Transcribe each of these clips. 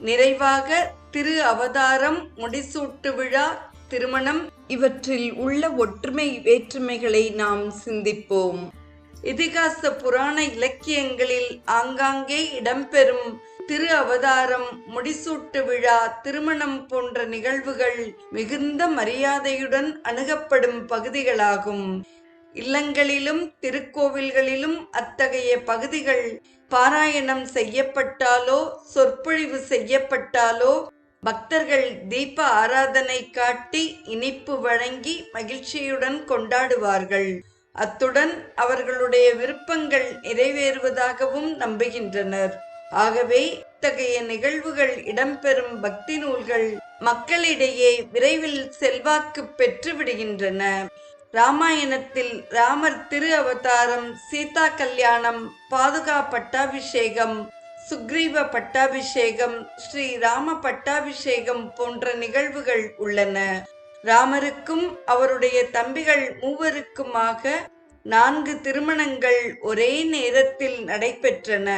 நிறைவாக திரு அவதாரம் முடிசூட்டு விழா திருமணம் இவற்றில் உள்ள ஒற்றுமை வேற்றுமைகளை நாம் சிந்திப்போம். இதிகாச புராண இலக்கியங்களில் ஆங்காங்கே இடம்பெறும் திரு அவதாரம் முடிசூட்டு விழா திருமணம் போன்ற நிகழ்வுகள் மிகுந்த மரியாதையுடன் அணுகப்படும் பகுதிகளாகும். இல்லங்களிலும் திருக்கோவில்களிலும் அத்தகைய பகுதிகள் பாராயணம் செய்யப்பட்டாலோ சொற்பொழிவு செய்யப்பட்டாலோ பக்தர்கள் தீப ஆராதனை காட்டி இனிப்பு வழங்கி மகிழ்ச்சியுடன் கொண்டாடுவார்கள். அத்துடன் அவர்களுடைய விருப்பங்கள் நிறைவேறுவதாகவும் நம்புகின்றனர். ஆகவே இத்தகைய நிகழ்வுகள் இடம்பெறும் பக்தி நூல்கள் மக்களிடையே விரைவில் செல்வாக்கு பெற்று விடுகின்றன ராமாயணத்தில் ராமர் திரு அவதாரம் சீதா கல்யாணம் பாதுகா பட்டாபிஷேகம் சுக்ரீவ பட்டாபிஷேகம் ஸ்ரீ ராம பட்டாபிஷேகம் போன்ற நிகழ்வுகள் உள்ளன. ராமருக்கும் அவருடைய தம்பிகள் மூவருக்குமாக நான்கு திருமணங்கள் ஒரே நேரத்தில் நடைபெற்றன.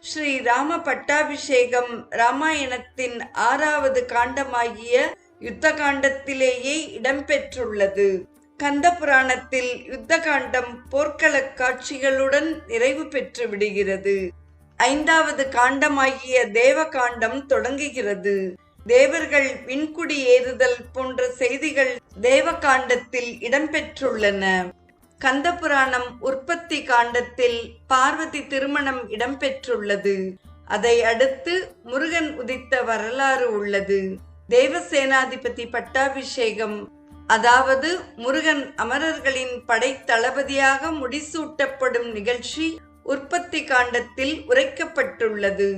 ஸ்ரீ ராம பட்டாபிஷேகம் ராமாயணத்தின் ஆறாவது காண்டமாகிய யுத்த காண்டத்திலேயே இடம்பெற்றுள்ளது. கந்த புராணத்தில் யுத்த காண்டம் போர்க்கள காட்சிகளுடன் நிறைவு பெற்று விடுகிறது. ஐந்தாவது காண்டமாகிய தேவ காண்டம் தொடங்குகிறது. தேவர்கள் விண்குடி ஏறுதல் போன்ற செய்திகள் தேவ காண்டத்தில் இடம்பெற்றுள்ளன. கந்த புராணம் உற்பத்தி காண்டத்தில் பார்வதி திருமணம் இடம்பெற்றுள்ளது. அதை அடுத்து முருகன் உதித்த வரலாறு உள்ளது. தேவசேனாதிபதி பட்டாபிஷேகம் அதாவது முருகன் அமரர்களின் படைத்தளபதியாக முடிசூட்டப்படும் நிகழ்ச்சி உற்பத்தி காண்டத்தில் உரைக்கப்பட்டுள்ளது.